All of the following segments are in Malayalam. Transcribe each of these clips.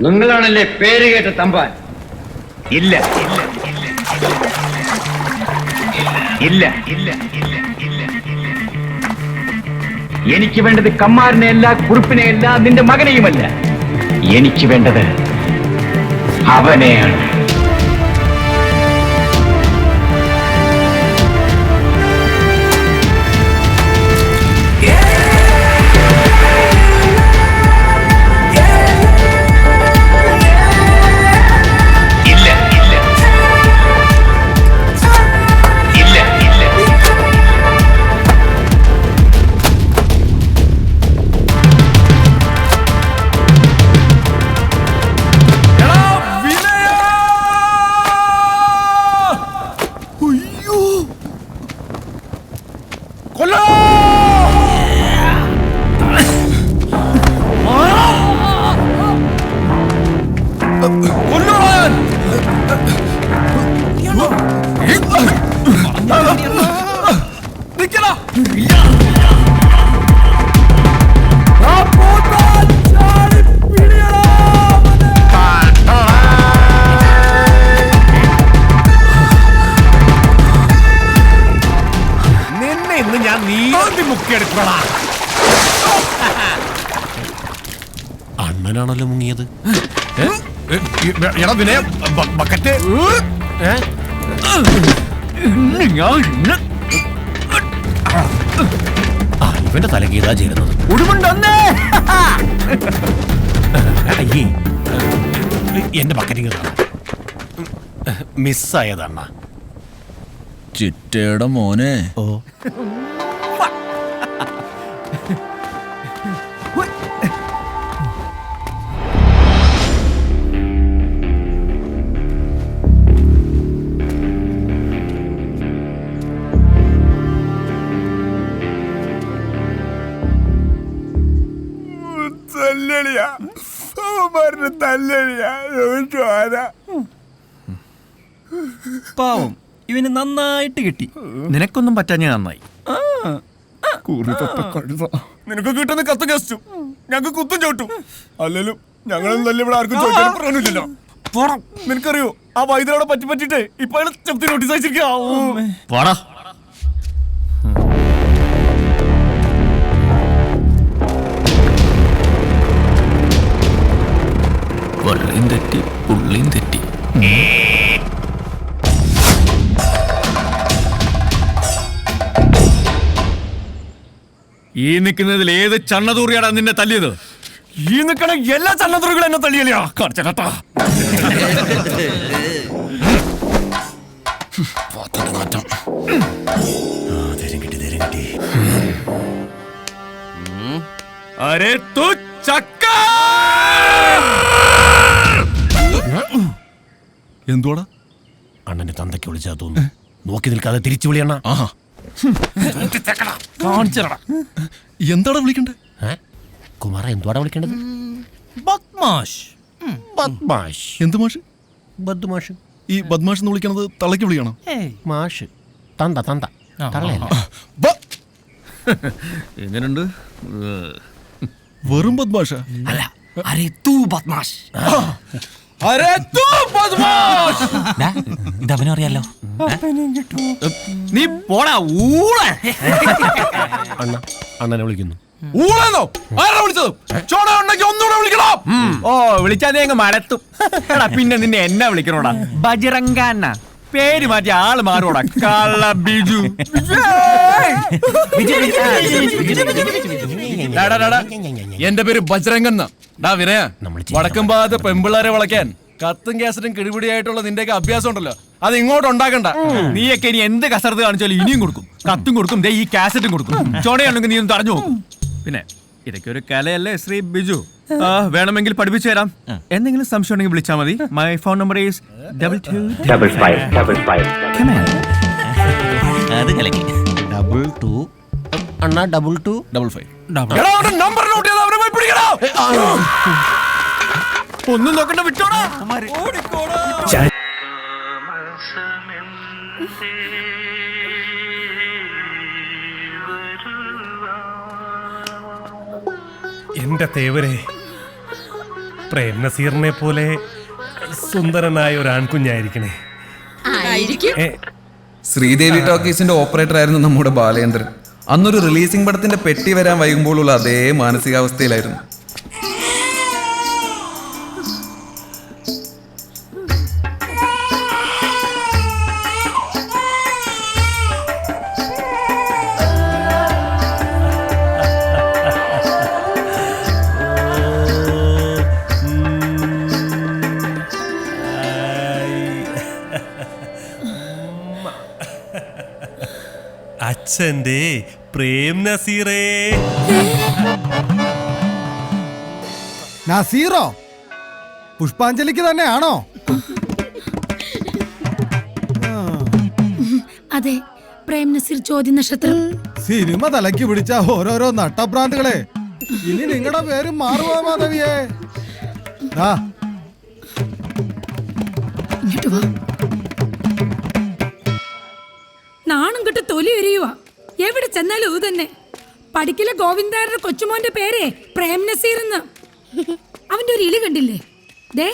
നിങ്ങളാണല്ലേ പേര് കേട്ട തമ്പാൻ? ഇല്ല ഇല്ല ഇല്ല ഇല്ല ഇല്ല എനിക്ക് വേണ്ടത് കമ്മാരനെയല്ല കുറിപ്പിനെയല്ല നിന്റെ മകനെയുമല്ല. എനിക്ക് വേണ്ടത് അവനെയാണ്. അണ്ണനാണല്ലോ മുങ്ങിയത്. എടാ വിനയ ബക്കറ്റ്. ഞാൻ ആ ഇവന്റെ തലക്ക് ഇതാ ചേരുന്നത്. ഉടുമുണ്ടൊന്നേ. അയ്യേ. എന്റെ ബക്കറ്റിങ് മിസ്സായതണ്ണ. ചിറ്റയുടെ മോനെ. ഓ. തല്ലടിയാ ചോര പാവം ഇവന് നന്നായിട്ട് കിട്ടി. നിനക്കൊന്നും പറ്റാഞ്ഞ നന്നായി. നിനക്ക് കിട്ടുന്ന കത്ത് കസ്റ്റു ഞങ്ങൾക്ക് കുത്തും ചോട്ടു. അല്ലെങ്കിലും ഞങ്ങളും നല്ല ഇവിടെ ആർക്കും ചോദിക്കാൻ പ്രശ്നമില്ലല്ലോ നിനക്കറിയോ ആ വൈദ്യരോടെ പറ്റി പറ്റിട്ട് ഇപ്പൊ അയാൾ നോട്ടീസ് അയച്ചിരിക്കാ വള്ളിയും തെറ്റി പുള്ളിയും തെറ്റി. ഈ നിൽക്കുന്നതിൽ ഏത് ചണ്ണതൂറിയാടാ നിന്നെ തല്ലിയത്? ഈ നിൽക്കണ എല്ലാ ചണ്ണതൂറുകളും എന്നെ തല്ലിയല്ലയാ കാണിച്ചേട്ടാ തരം കിട്ടി തരം കിട്ടി. അരെ തു ചക്ക! എന്തുവാടാ? അണ്ണന്റെ തന്തയ്ക്ക് വിളിച്ചാ തോന്നുന്നു. നോക്കി നിൽക്കാതെ തിരിച്ചു വിളിയണ്ണ ആഹാ. കാണിച്ചടാ. എന്താടാ വിളിക്കണ്ടേ? കുമാര എന്തുവാടാ വിളിക്കേണ്ടത്? ബദ്മാഷ്. ബദ്മാഷ്. എന്ത് മാഷ്? ബദ്മാഷ്. ഈ ബദ്മാഷ് എന്ന് വിളിക്കണത് തള്ളയ്ക്ക് വിളിക്കണം മാഷ്. തന്ത തന്ത. എങ്ങനെയുണ്ട് വെറും ബദ്മാഷ? അല്ല അരേ തൂ ബദ്മാഷ്. ഇതവനും അറിയാലോ നീ പോടാ ഊള അണ്ണ അണ്ണനെ വിളിക്കുന്നു ഊളെന്നോ ആരാ വിളിച്ചത് ചോട ഉണ്ടെങ്കിൽ ഒന്നുകൂടെ വിളിക്കണം ഓ വിളിച്ചാ നീ അങ്ങ് മലത്തും എടാ പിന്നെ നിന്നെ എന്നാ വിളിക്കണോടാ ബജറങ്കാന്ന പേര് മാറ്റി ആൾ മാറോടാ കള്ള ബിജു ഡാ, ഡാ, ഡാ, ഡാ. എന്റെ പേര് ബജരംഗൻ ഡാ വിനയ. നമ്മൾ വടക്കും ഭാഗത്ത് പെമ്പിള്ളാരെ വളയ്ക്കാൻ. കത്തും കേസറ്റും കിടിപിടിയായിട്ടുള്ള നിന്റെയൊക്കെ അഭ്യാസം ഉണ്ടല്ലോ. അത് ഇങ്ങോട്ട് ഉണ്ടാക്കണ്ട. നീയൊക്കെ ഇനി എന്ത് കസർത്ത് കാണിച്ചാലും ഇനിയും കൊടുക്കും. കത്തും കൊടുക്കും. ദേ ഈ കാസറ്റും കൊടുക്കും. ചോടയാണെങ്കിൽ നീ ഒന്ന് തടഞ്ഞു നോക്കും. പിന്നെ ഇതൊക്കെ ഒരു കലയല്ലേ ശ്രീ ബിജു? ആ, വേണമെങ്കിൽ പഠിപ്പിച്ചു തരാം. എന്തെങ്കിലും സംശയം ഉണ്ടെങ്കിൽ വിളിച്ചാൽ മതി. My phone number is double two double five double five അത് കലക്കി ഡബിൾ ടു അണ്ണ double two double five number note ചെയ്ത് അവനെ പോയി പിടിക്കടാ. ഒന്നും നോക്കണ്ട വിട്ടോടാ. എന്റെ തേവരെ പ്രേം നസീറിനെ പോലെ സുന്ദരനായ ഒരു ആൺകുഞ്ഞായിരിക്കണേ. ആയിരിക്കും. ശ്രീദേവി ടോക്കീസിന്റെ ഓപ്പറേറ്റർ ആയിരുന്നു നമ്മുടെ ബാലേന്ദ്രൻ. അന്നൊരു റിലീസിംഗ് പടത്തിന്റെ പെട്ടി വരാൻ വൈകുമ്പോഴുള്ള അതേ മാനസികാവസ്ഥയിലായിരുന്നു. അച്ഛന്റെ പ്രേം നസീറേ. നസീറോ? പുഷ്പാഞ്ജലിക്ക് തന്നെയാണോ? അതെ പ്രേം നസീർ ചോദ്യ നക്ഷത്രം. സിനിമ തലയ്ക്ക് പിടിച്ച ഓരോരോ നട്ടഭ്രാന്തുകളെ. ഇനി നിങ്ങളുടെ പേര് മാറുമോ മാധവിയെ? ദാ, ഇങ്ങോട്ട് വാ. നാണം കെട്ട് തൊലി എരിയുവാ എവിടെ ചെന്നാലും ഇത് തന്നെ. പഠിക്കലെ ഗോവിന്ദാരുടെ കൊച്ചുമോന്റെ പേരെ പ്രേം നസീർ എന്ന്. അവന്റെ ഒരു ഇലി കണ്ടില്ലേ? ദേ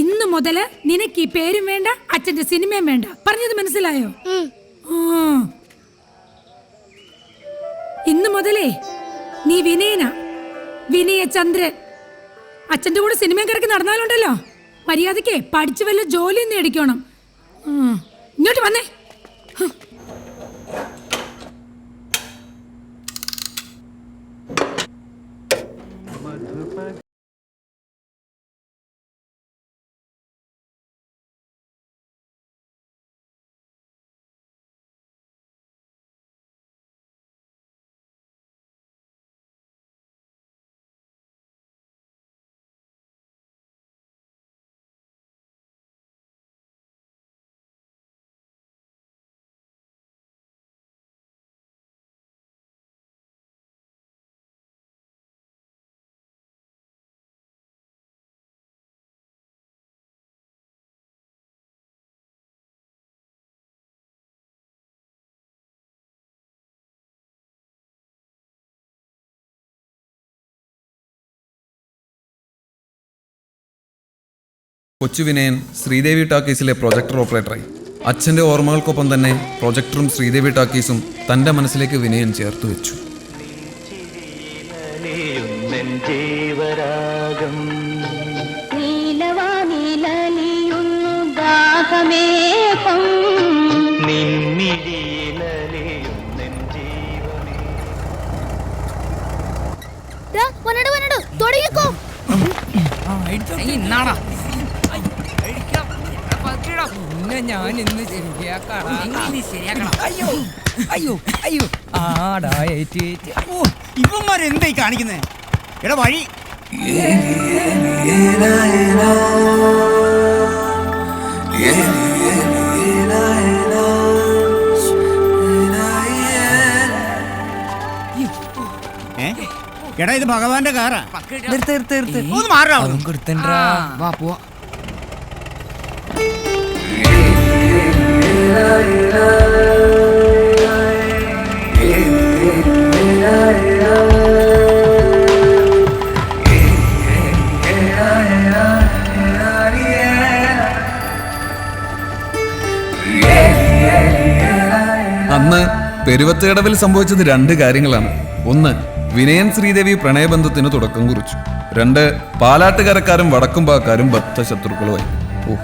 ഇന്ന് മുതൽ നിനക്ക് ഈ പേരും വേണ്ട അച്ഛന്റെ സിനിമയും വേണ്ട. പറഞ്ഞത് മനസ്സിലായോ. ഇന്ന് മുതലേ നീ വിനയന. വിനയ ചന്ദ്രൻ. അച്ഛന്റെ കൂടെ സിനിമയും കിടക്കി നടന്നാലുണ്ടല്ലോ. മര്യാദയ്ക്ക് പഠിച്ചു വല്ല ജോലി നേടിക്കണം. ഇങ്ങോട്ട് വന്നേ. poop bag? കൊച്ചു വിനയൻ ശ്രീദേവി ടാക്കീസിലെ പ്രൊജക്ടർ ഓപ്പറേറ്ററായി അച്ഛന്റെ ഓർമ്മകൾക്കൊപ്പം തന്നെ പ്രൊജക്ടറും ശ്രീദേവി ടാക്കീസും തന്റെ മനസ്സിലേക്ക് വിനയൻ ചേർത്തു വെച്ചു നീലവാനിലലിയുന്നു ഞാൻ ഇന്ന് ശരിയാക്കണം. അയ്യോ അയ്യോ അയ്യോ. ആടാ ഏറ്റ് ഏറ്റ്. ഓ ഇവന്മാരെന്തായി കാണിക്കുന്നേ? എടാ വഴി. എടാ ഇത് ഭഗവാന്റെ കാറാ. ഒന്ന് മാറാ വാ പോവാ. അന്ന് പെരുവത്തേടവിൽ സംഭവിച്ചത് രണ്ട് കാര്യങ്ങളാണ്. ഒന്ന് വിനയൻ ശ്രീദേവി പ്രണയബന്ധത്തിന് തുടക്കം കുറിച്ചു. രണ്ട് പാലാട്ടുകരക്കാരും വടക്കുംപാക്കാരും ബദ്ധ ശത്രുക്കളുമായി ഓ.